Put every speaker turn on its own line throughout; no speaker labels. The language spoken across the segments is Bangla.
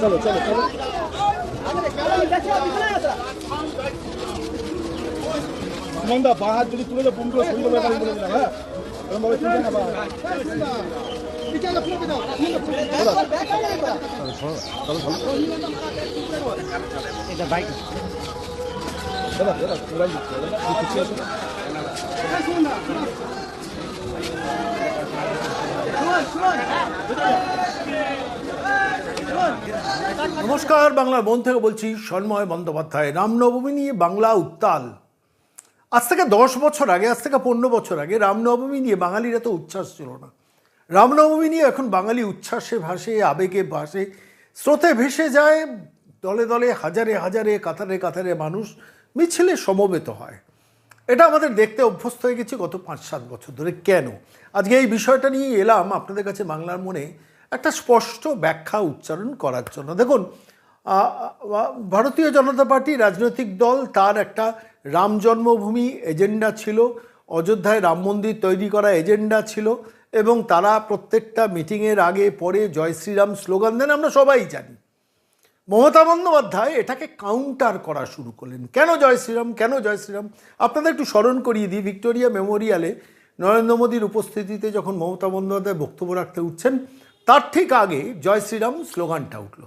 চলো চলো চলো মন্দা বা হাত যদি তুলে বুম করে সুন্দর ব্যাপার বলে দিলাম হ্যাঁ এরকম ভাবে তুলবে না বা হাত। দাদা দাদা পুরাই পিছিয়ে আসুন।
নমস্কার, বাংলার মন থেকে বলছি সন্ময় বন্দ্যোপাধ্যায়। রামনবমী নিয়ে বাংলা উত্তাল। আজ থেকে দশ বছর আগে, আজ থেকে পনেরো বছর আগে রামনবমী নিয়ে বাঙালির এত উচ্ছ্বাস ছিল না। রামনবমী নিয়ে এখন বাঙালি উচ্ছ্বাসে ভাসে, আবেগে ভাসে, স্রোতে ভেসে যায়, দলে দলে হাজারে হাজারে, কাতারে কাতারে মানুষ মিছিলে সমবেত হয়। এটা আমাদের দেখতে অভ্যস্ত হয়ে গেছে গত পাঁচ সাত বছর ধরে। কেন? আজকে এই বিষয়টা নিয়ে এলাম আপনাদের কাছে বাংলার মনে একটা স্পষ্ট ব্যাখ্যা উচ্চারণ করার জন্য। দেখুন ভারতীয় জনতা পার্টি রাজনৈতিক দল, তার একটা রাম জন্মভূমি এজেন্ডা ছিল, অযোধ্যায় রাম মন্দির তৈরি করা এজেন্ডা ছিল, এবং তারা প্রত্যেকটা মিটিংয়ের আগে, পরে জয় শ্রীরাম স্লোগান দেন, আমরা সবাই জানি। মমতা বন্দ্যোপাধ্যায় এটাকে কাউন্টার করা শুরু করলেন। কেন জয় শ্রীরাম? কেন জয় শ্রীরাম? আপনাদের একটু স্মরণ করিয়ে দিই, ভিক্টোরিয়া মেমোরিয়ালে নরেন্দ্র মোদীর উপস্থিতিতে যখন মমতা বন্দ্যোপাধ্যায় বক্তব্য রাখতে উঠছেন তার ঠিক আগে জয় শ্রীরাম স্লোগানটা উঠল।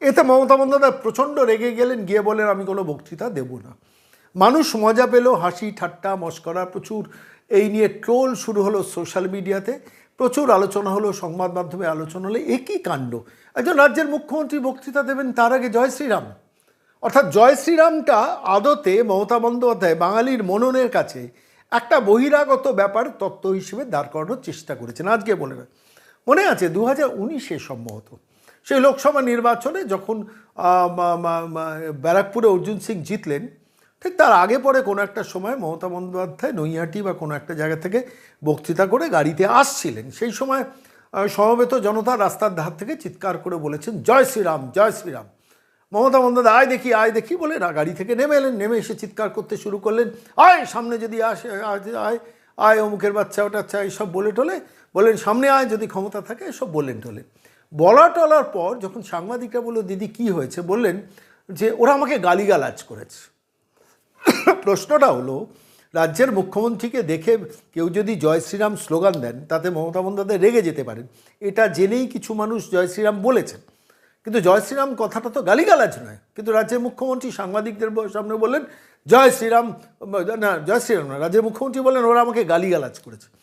এতে মমতা বন্দ্যোপাধ্যায় প্রচণ্ড রেগে গেলেন, গিয়ে বলেন আমি কোনো বক্তৃতা দেব না। মানুষ মজা পেল, হাসি, ঠাট্টা, মস্করা প্রচুর। এই নিয়ে ট্রোল শুরু হলো সোশ্যাল মিডিয়াতে। প্রচুর আলোচনা হলো, সংবাদ মাধ্যমে আলোচনা হলো। একই কাণ্ড। একজন রাজ্যের মুখ্যমন্ত্রী বক্তৃতা দেবেন, তার আগে জয় শ্রীরাম। অর্থাৎ জয় শ্রীরামটা আদতে মমতা বন্দ্যোপাধ্যায় বাঙালির মননের কাছে একটা বহিরাগত ব্যাপার, তত্ত্ব হিসেবে দাঁড় করানোর চেষ্টা করেছেন। আজকে বলে না মনে আছে দু হাজার উনিশে সম্ভবত। সেই লোকসভা নির্বাচনে যখন ব্যারাকপুরে অর্জুন সিং জিতলেন, ঠিক তার আগে পরে কোনো একটা সময় মমতা বন্দ্যোপাধ্যায় নৈহাটি বা কোনো একটা জায়গা থেকে বক্তৃতা করে গাড়িতে আসছিলেন। সেই সময় সমবেত জনতা রাস্তার ধার থেকে চিৎকার করে বলেছেন, জয় শ্রীরাম জয় শ্রীরাম। মমতা বন্দ্যোপাধ্যায়, আয় দেখি আয় দেখি, বলে না গাড়ি থেকে নেমে এলেন, নেমে এসে চিৎকার করতে শুরু করলেন, আয়, সামনে যদি আসে, আয় আয় অমুকের বাচ্চা ওটা চাই, সব বলে টলে বললেন সামনে আয় যদি ক্ষমতা থাকে, সব বললেন টলেন। বলা টলার পর যখন সাংবাদিকরা বলল, দিদি, কি হয়েছে? বললেন যে, ওরা আমাকে গালিগালাজ করেছে। প্রশ্নটা হলো, রাজ্যের মুখ্যমন্ত্রীকে দেখে কেউ যদি জয় শ্রীরাম স্লোগান দেন, তাতে মমতা বন্দ্যোপাধ্যায় রেগে যেতে পারেন। এটা জেনেই কিছু মানুষ জয় শ্রীরাম বলেছেন। কিন্তু জয় শ্রীরাম কথাটা তো গালিগালাজ নয়। কিন্তু রাজ্যের মুখ্যমন্ত্রী সাংবাদিকদের সামনে বললেন, জয় শ্রীরাম, না, জয় শ্রীরাম না, রাজ্যের মুখ্যমন্ত্রী বললেন, ওরা আমাকে গালিগালাজ করেছে।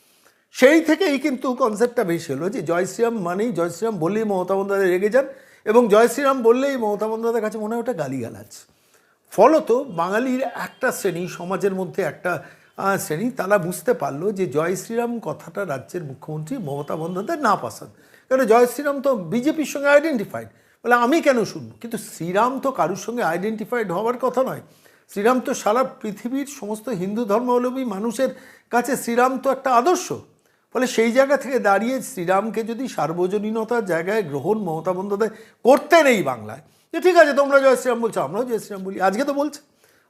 সেই থেকেই কিন্তু কনসেপ্টটা বেশি হলো যে জয় শ্রীরাম মানেই জয় শ্রীরাম বললেই মমতা বন্দ্যোপাধ্যায় রেগে যান এবং জয় শ্রীরাম বললেই মমতা বন্দ্যোপাধ্যায়ের কাছে মনে হয় ওটা গালি গালিগালাজ। ফলত বাঙালির একটা শ্রেণি, সমাজের মধ্যে একটা শ্রেণি, তারা বুঝতে পারল যে জয় শ্রীরাম কথাটা রাজ্যের মুখ্যমন্ত্রী মমতা বন্দ্যোপাধ্যায় না পাসান কারণ জয় শ্রীরাম তো বিজেপির সঙ্গে আইডেন্টিফাইড বলে আমি কেন শুনব? কিন্তু শ্রীরাম তো কারুর সঙ্গে আইডেন্টিফাইড হওয়ার কথা নয়। শ্রীরাম তো সারা পৃথিবীর সমস্ত হিন্দু ধর্মাবলম্বী মানুষের কাছে শ্রীরাম তো একটা আদর্শ। ফলে সেই জায়গা থেকে দাঁড়িয়ে শ্রীরামকে যদি সার্বজনীনতার জায়গায় গ্রহণ মমতা বন্দ্যোপাধ্যায় করতে নেই বাংলায়, যে ঠিক আছে, তোমরা জয় শ্রীরাম বলছো, আমরাও জয় শ্রীরাম বলি, আজকে তো বলছে।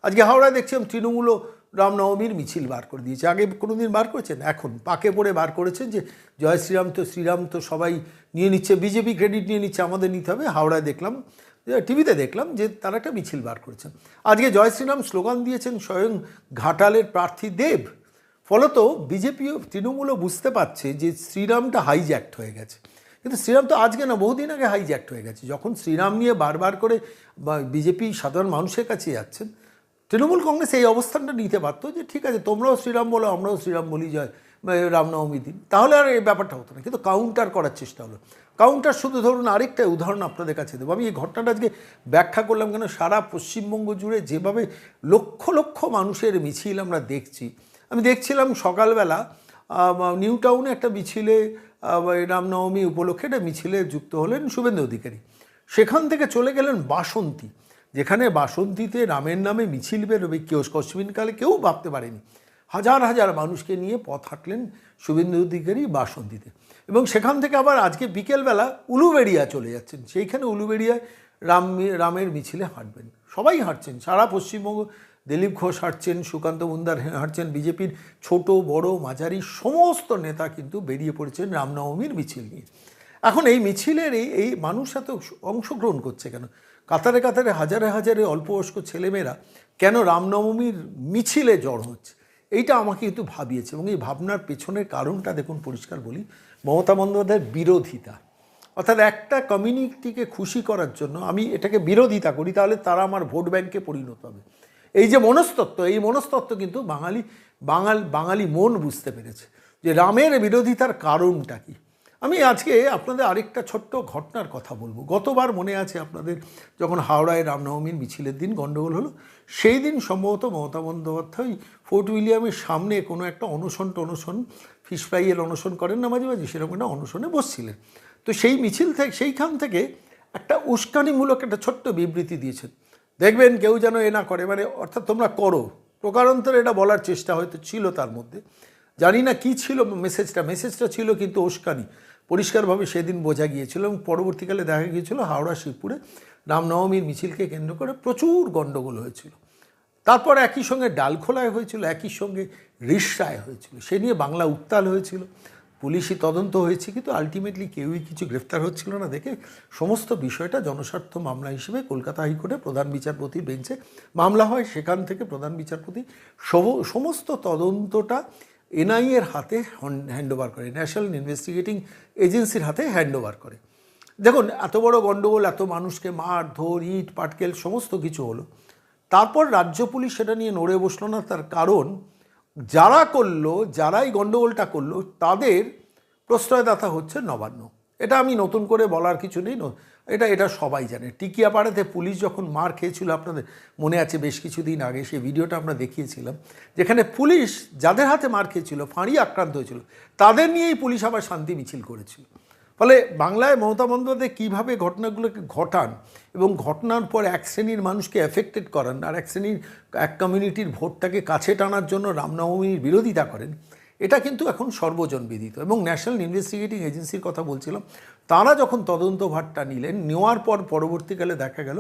আজকে হাওড়ায় দেখছিলাম তৃণমূলও রামনবমীর মিছিল বার করে দিয়েছে। আগে কোনো দিন বার করেছেন? এখন পাকে পড়ে বার করেছেন যে জয় শ্রীরাম তো শ্রীরাম তো সবাই নিয়ে নিচ্ছে, বিজেপি ক্রেডিট নিয়ে নিচ্ছে, আমাদের নিতে হবে। হাওড়ায় দেখলাম টিভিতে দেখলাম যে তারা একটা মিছিল বার করেছেন। আজকে জয় শ্রীরাম স্লোগান দিয়েছেন স্বয়ং ঘাটালের প্রার্থী দেব। ফলত বিজেপিও তৃণমূলও বুঝতে পারছে যে শ্রীরামটা হাইজ্যাক্ট হয়ে গেছে। কিন্তু শ্রীরাম তো আজকে না, বহুদিন আগে হাইজ্যাক্ট হয়ে গেছে। যখন শ্রীরাম নিয়ে বারবার করে বিজেপি সাধারণ মানুষের কাছে যাচ্ছেন, তৃণমূল কংগ্রেস এই অবস্থানটা নিতে পারতো যে ঠিক আছে, তোমরাও শ্রীরাম বলো, আমরাও শ্রীরাম বলি, জয় রামনবমী দিন। তাহলে আর এই ব্যাপারটা হতো না। কিন্তু কাউন্টার করার চেষ্টা হলো। কাউন্টার শুধু ধরুন আরেকটা উদাহরণ আপনাদের কাছে দেবো। আমি এই ঘটনাটা আজকে ব্যাখ্যা করলাম কেন? সারা পশ্চিমবঙ্গ জুড়ে যেভাবে লক্ষ লক্ষ মানুষের মিছিল আমরা দেখছি আমি দেখছিলাম সকালবেলা নিউ টাউনে একটা মিছিলে রামনবমী উপলক্ষে একটা মিছিলে যুক্ত হলেন শুভেন্দু অধিকারী। সেখান থেকে চলে গেলেন বাসন্তী, যেখানে বাসন্তীতে রামের নামে মিছিল বেরোবে কেউ কশ্মিনকালে কেউ ভাবতে পারেনি। হাজার হাজার মানুষকে নিয়ে পথ হাঁটলেন শুভেন্দু অধিকারী বাসন্তীতে। এবং সেখান থেকে আবার আজকে বিকেলবেলা উলুবেড়িয়া চলে যাচ্ছেন। সেইখানে উলুবেড়িয়ায় রাম, রামের মিছিলে হাঁটবেন। সবাই হাঁটছেন, সারা পশ্চিমবঙ্গ দিলীপ ঘোষ হাঁটছেন, সুকান্ত মুন্দার হাঁটছেন, বিজেপির ছোট, বড়, মাঝারি সমস্ত নেতা কিন্তু বেরিয়ে পড়েছেন রামনবমীর মিছিল নিয়ে। এখন এই মিছিলের এই এই মানুষ এত অংশগ্রহণ করছে কেন? কাতারে কাতারে হাজারে হাজারে অল্প বয়স্ক ছেলেমেয়েরা কেন রামনবমীর মিছিলে জড় হচ্ছে? এইটা আমাকে কিন্তু ভাবিয়েছে এবং এই ভাবনার পেছনের কারণটা দেখুন পরিষ্কার বলি, মমতা বন্দ্যোপাধ্যায়ের বিরোধিতা। অর্থাৎ একটা কমিউনিটিকে খুশি করার জন্য আমি এটাকে বিরোধিতা করি, তাহলে তারা আমার ভোট ব্যাংকে পরিণত হবে। এই যে মনস্তত্ত্ব, এই মনস্তত্ত্ব কিন্তু বাঙালি, বাঙাল, বাঙালি মন বুঝতে পেরেছে যে রামের বিরোধিতার কারণটা কি। আমি আজকে আপনাদের আরেকটা ছোট্ট ঘটনার কথা বলব। গতবার মনে আছে আপনাদের যখন হাওড়ায় রামনবমীর মিছিলের দিন গণ্ডগোল হলো, সেই দিন সম্ভবত মমতা বন্দ্যোপাধ্যায় ফোর্ট উইলিয়ামের সামনে কোনো একটা অনশন টনশন, ফিশ ফ্রাইয়ের অনশন করেন না মাঝে মাঝে, সেরকম একটা অনশনে বসছিলেন। তো সেই মিছিল থেকে, সেইখান থেকে একটা উস্কানিমূলক একটা ছোট্ট বিবৃতি দিয়েছেন। দেখবেন কেউ যেন এ না করে মানে অর্থাৎ তোমরা করো। প্রকারান্তরে এটা বলার চেষ্টা হয়তো ছিল তার মধ্যে। জানি না কি ছিল মেসেজটা মেসেজটা ছিল কিন্তু উস্কানি। পরিষ্কারভাবে সেদিন বোঝা গিয়েছিল এবং পরবর্তীকালে দেখা গিয়েছিল হাওড়া, শিবপুরে রামনবমীর মিছিলকে কেন্দ্র করে প্রচুর গণ্ডগোল হয়েছিল। তারপর একই সঙ্গে ডালখোলায় হয়েছিল, একই সঙ্গে রিসায় হয়েছিল। সে নিয়ে বাংলা উত্তাল হয়েছিল। পুলিশি তদন্ত হয়েছে, কিন্তু আলটিমেটলি কেউই কিছু গ্রেফতার হচ্ছিল না। দেখে সমস্ত বিষয়টা জনস্বার্থ মামলা হিসেবে কলকাতা হাইকোর্টে প্রধান বিচারপতির বেঞ্চে মামলা হয়। সেখান থেকে প্রধান বিচারপতি সমস্ত তদন্তটা এনআইএর হাতে হ্যান্ড ওভার করে। ন্যাশনাল ইনভেস্টিগেটিং এজেন্সির হাতে হ্যান্ড ওভার করে। দেখুন, এত বড় গণ্ডগোল এত মানুষকে মার, ধর, ইট, পাটকেল, সমস্ত কিছু হলো। তারপর রাজ্য পুলিশ সেটা নিয়ে নড়ে বসল না। তার কারণ যারা করল, যারাই গণ্ডগোলটা করল, তাদের প্রশ্রয়দাতা হচ্ছে নবান্ন। এটা আমি নতুন করে বলার কিছু নেই এটা এটা সবাই জানে। টিকিয়াপাড়াতে পুলিশ যখন মার খেয়েছিল আপনাদের, মনে আছে বেশ কিছুদিন আগে, সেই ভিডিওটা আমরা দেখিয়েছিলাম, যেখানে পুলিশ যাদের হাতে মার খেয়েছিল, ফাঁড়ি আক্রান্ত হয়েছিল, তাদের নিয়েই পুলিশ আবার শান্তি মিছিল করেছিল। ফলে বাংলায় মমতা বন্দ্যোপাধ্যায় কীভাবে ঘটনাগুলোকে ঘটান এবং ঘটনার পর এক শ্রেণির মানুষকে এফেক্টেড করান আর এক শ্রেণির, এক কমিউনিটির ভোটটাকে কাছে টানার জন্য রামনবমীর বিরোধিতা করেন, এটা কিন্তু এখন সর্বজন বিদিত এবং ন্যাশনাল ইনভেস্টিগেটিং এজেন্সির কথা বলছিলাম, তারা যখন তদন্ত ভারটা নিলেন, নেওয়ার পর পরবর্তীকালে দেখা গেল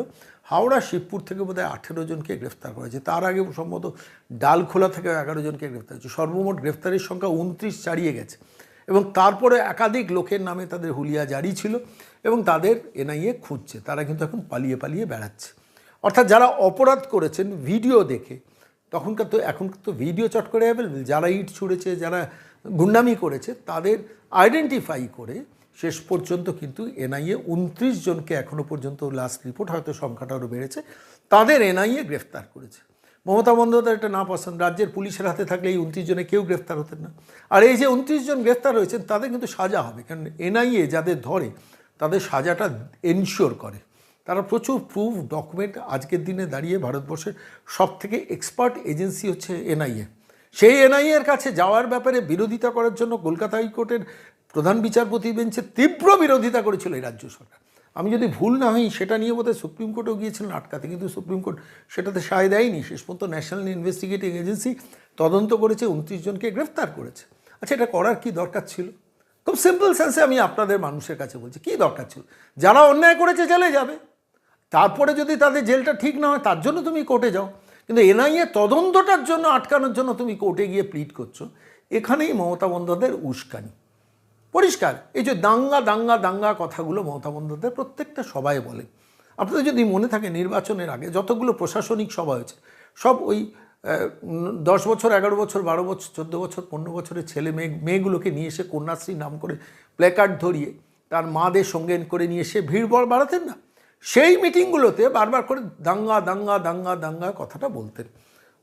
হাওড়া, শিবপুর থেকে বোধহয় আঠেরো জনকে গ্রেফতার করা হয়েছে তার আগে সম্ভবত ডালখোলা থেকে এগারো জনকে গ্রেফতার হয়েছে, সর্বমোট গ্রেফতারের সংখ্যা উনত্রিশ ছাড়িয়ে গেছে। এবং তারপরে একাধিক লোকের নামে তাদের হুলিয়া জারি ছিল এবং তাদের এনআইএ খুঁজছে। তারা কিন্তু এখন পালিয়ে পালিয়ে বেড়াচ্ছে। অর্থাৎ যারা অপরাধ করেছেন ভিডিও দেখে, তখনকার তো এখন তো ভিডিও চট করে অ্যাভেলেবেল যারা ইট ছুঁড়েছে, যারা গুন্ডামি করেছে, তাদের আইডেন্টিফাই করে শেষ পর্যন্ত কিন্তু এনআইএ উনত্রিশ জনকে এখনও পর্যন্ত লাস্ট রিপোর্ট হয়তো সংখ্যাটা আরও বেড়েছে, তাদের এনআইএ গ্রেফতার করেছে। মমতা বন্দ্যোপাধ্যায় এটা না পছন্দ, রাজ্যের পুলিশের হাতে থাকলে এই উনত্রিশ জনে কেউ গ্রেফতার হতেন না। আর এই যে উনত্রিশ জন গ্রেফতার হয়েছেন, তাদের কিন্তু সাজা হবে, কারণ এনআইএ যাদের ধরে, তাদের সাজাটা এনশিওর করে। তারা প্রচুর প্রুফ ডকুমেন্ট আজকের দিনে দাঁড়িয়ে ভারতবর্ষের সব থেকে এক্সপার্ট এজেন্সি হচ্ছে এনআইএ। সেই এনআইএ এর কাছে যাওয়ার ব্যাপারে বিরোধিতা করার জন্য কলকাতা হাইকোর্টের প্রধান বিচারপতি বেঞ্চে তীব্র বিরোধিতা করেছিল এই রাজ্য সরকার। আমি যদি ভুল না হই, সেটা নিয়ে বোধহয় সুপ্রিম কোর্টেও গিয়েছিলেন আটকাতে, কিন্তু সুপ্রিম কোর্ট সেটাতে সায় দেয়নি। শেষ পর্যন্ত ন্যাশনাল ইনভেস্টিগেটিং এজেন্সি তদন্ত করেছে, উনত্রিশ জনকে গ্রেফতার করেছে। আচ্ছা এটা করার কি দরকার ছিল? খুব সিম্পল সেন্সে আমি আপনাদের মানুষের কাছে বলছি, কী দরকার ছিল? যারা অন্যায় করেছে, জেলে যাবে। তারপরে যদি তাদের জেলটা ঠিক না হয়, তার জন্য তুমি কোর্টে যাও। কিন্তু এনআইএ তদন্তটার জন্য আটকানোর জন্য তুমি কোর্টে গিয়ে প্লিট করছ। এখানেই মমতা বন্দ্যোপাধ্যায়ের উস্কানি। পরিষ্কার। এই যে দাঙ্গা দাঙ্গা দাঙ্গা কথাগুলো মমতা বন্দ্যোপাধ্যায় প্রত্যেকটা সবাই বলে। আপনাদের যদি মনে থাকে নির্বাচনের আগে যতগুলো প্রশাসনিক সভা হয়েছে, সব ওই দশ বছর, এগারো বছর, বারো বছর, চোদ্দ বছর, পনেরো বছরের ছেলে মেয়ে, মেয়েগুলোকে নিয়ে এসে কন্যাশ্রী নাম করে প্ল্যাকার্ড ধরিয়ে, তার মাদের সঙ্গে করে নিয়ে এসে ভিড় বড় বাড়াতেন না? সেই মিটিংগুলোতে বারবার করে দাঙ্গা দাঙ্গা দাঙ্গা দাঙ্গা কথাটা বলতেন।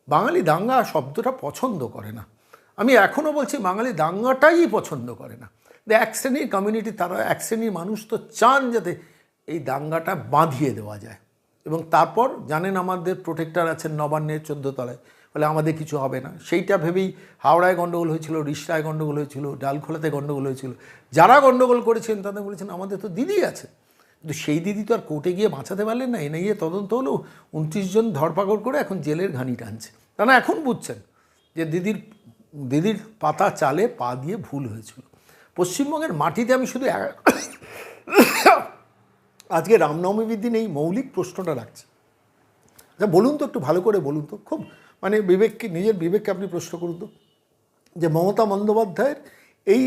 বাঙালি দাঙ্গা শব্দটা পছন্দ করে না। আমি এখনও বলছি বাঙালি দাঙ্গাটাই পছন্দ করে না। এক শ্রেণির কমিউনিটি তারা এক শ্রেণির মানুষ তো চান যাতে এই দাঙ্গাটা বাঁধিয়ে দেওয়া যায়। এবং তারপর জানেন আমাদের প্রোটেক্টর আছেন নবান্নের চোদ্দ তলায় বলে আমাদের কিছু হবে না। সেইটা ভেবেই হাওড়ায় গণ্ডগোল হয়েছিল, রিসরায় গণ্ডগোল হয়েছিল, ডালখোলাতে গণ্ডগোল হয়েছিল। যারা গণ্ডগোল করেছেন তাদের বলেছেন, আমাদের তো দিদি আছে। কিন্তু সেই দিদি তো আর কোর্টে গিয়ে বাঁচাতে পারলেন না। এনআইএ তদন্ত হলো, উনত্রিশ জন ধরপাকড় করে এখন জেলের ঘানি টানছে। তারা এখন বুঝছেন যে দিদির দিদির পাতা চালে পা দিয়ে ভুল হয়েছিল। পশ্চিমবঙ্গের মাটিতে আমি শুধু আজকে রামনবমীর দিন এই মৌলিক প্রশ্নটা রাখছি। আচ্ছা বলুন তো, একটু ভালো করে বলুন তো, খুব মানে বিবেককে, নিজের বিবেককে আপনি প্রশ্ন করুন তো। যে মমতা বন্দ্যোপাধ্যায়ের এই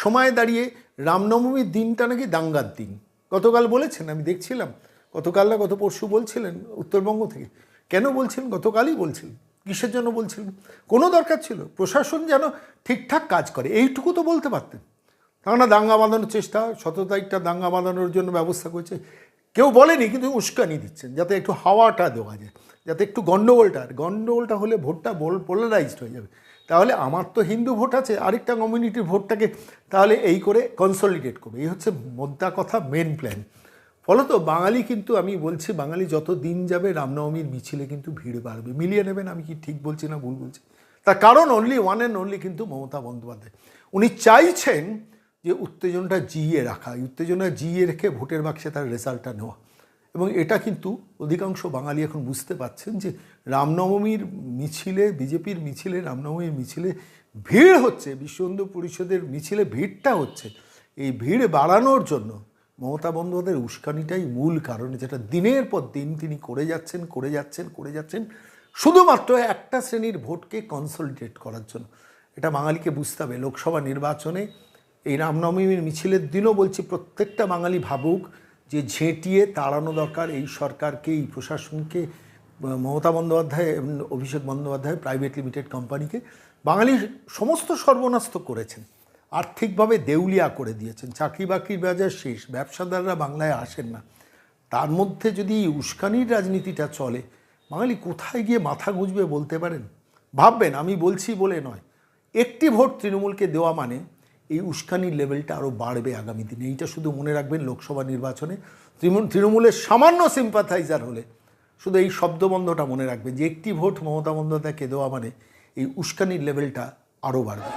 সময়ে দাঁড়িয়ে রামনবমীর দিনটা নাকি দাঙ্গার দিন। গতকাল বলেছেন, আমি দেখছিলাম, গতকাল না গত পরশু বলছিলেন, উত্তরবঙ্গ থেকে। কেন বলছেন গতকালই বলছিলেন, কিসের জন্য বলছিলেন? কোনো দরকার ছিল? প্রশাসন যেন ঠিকঠাক কাজ করে, এইটুকু তো বলতে পারতেন। কেননা দাঙ্গা বাঁধানোর চেষ্টা শত তারিখটা দাঙ্গা বাঁধানোর জন্য ব্যবস্থা করেছে। কেউ বলেনি, কিন্তু উস্কানি দিচ্ছেন, যাতে একটু হাওয়াটা দেওয়া যায়, যাতে একটু গণ্ডগোলটা আর গণ্ডগোলটা হলে ভোটটা বল পোলারাইজড হয়ে যাবে। তাহলে আমার তো হিন্দু ভোট আছে, আরেকটা কমিউনিটির ভোটটাকে তাহলে এই করে কনসলিডেট করবে। এই হচ্ছে মোদ্দা কথা মেন প্ল্যান ফলত বাঙালি কিন্তু, আমি বলছি, বাঙালি যত দিন যাবে রামনবমীর মিছিলে কিন্তু ভিড় বাড়বে। মিলিয়ে নেবেন, আমি কি ঠিক বলছি না ভুল বলছি? তার কারণ অনলি ওয়ান অ্যান্ড অনলি কিন্তু মমতা বন্দ্যোপাধ্যায়। উনি চাইছেন যে উত্তেজনাটা জিইয়ে রাখা, এই উত্তেজনা জিইয়ে রেখে ভোটের বাক্সে তার রেজাল্টটা নেওয়া। এবং এটা কিন্তু অধিকাংশ বাঙালি এখন বুঝতে পাচ্ছেন যে রামনবমীর মিছিলে, বিজেপির মিছিলে, রামনবমীর মিছিলে ভিড় হচ্ছে বিশ্ব হিন্দু পরিষদের মিছিলে ভিড়টা হচ্ছে। এই ভিড় বাড়ানোর জন্য মমতা বন্দ্যোপাধ্যায়ের উস্কানিটাই মূল কারণ, যেটা দিনের পর দিন তিনি করে যাচ্ছেন করে যাচ্ছেন করে যাচ্ছেন, শুধুমাত্র একটা শ্রেণির ভোটকে কনসলিডেট করার জন্য। এটা বাঙালিকে বুঝতে হবে। লোকসভা নির্বাচনে এই রামনবমীর মিছিলের দিনও বলছি প্রত্যেকটা বাঙালি ভাবুক যে ঝেঁটিয়ে তাড়ানো দরকার এই সরকারকে, এই প্রশাসনকে, মমতা বন্দ্যোপাধ্যায় অভিষেক বন্দ্যোপাধ্যায় প্রাইভেট লিমিটেড কোম্পানিকে বাঙালি সমস্ত সর্বনাস্ত করেছেন। আর্থিকভাবে দেউলিয়া করে দিয়েছেন। চাকরি বাকরির বাজার শেষ। ব্যবসাদাররা বাংলায় আসেন না। তার মধ্যে যদি এই উস্কানির রাজনীতিটা চলে, বাঙালি কোথায় গিয়ে মাথা গুঁজবে বলতে পারেন? ভাববেন, আমি বলছি বলে নয়। একটি ভোট তৃণমূলকে দেওয়া মানে এই উস্কানির লেভেলটা আরও বাড়বে আগামী দিনে। এইটা শুধু মনে রাখবেন লোকসভা নির্বাচনে। তৃণমূল তৃণমূলের সামান্য সিম্পাথাইজার হলে শুধু এই শব্দবন্ধটা মনে রাখবেন যে একটি ভোট মমতা বন্দ্যোপাধ্যায়কে দেওয়া মানে এই উস্কানির লেভেলটা আরও বাড়বে।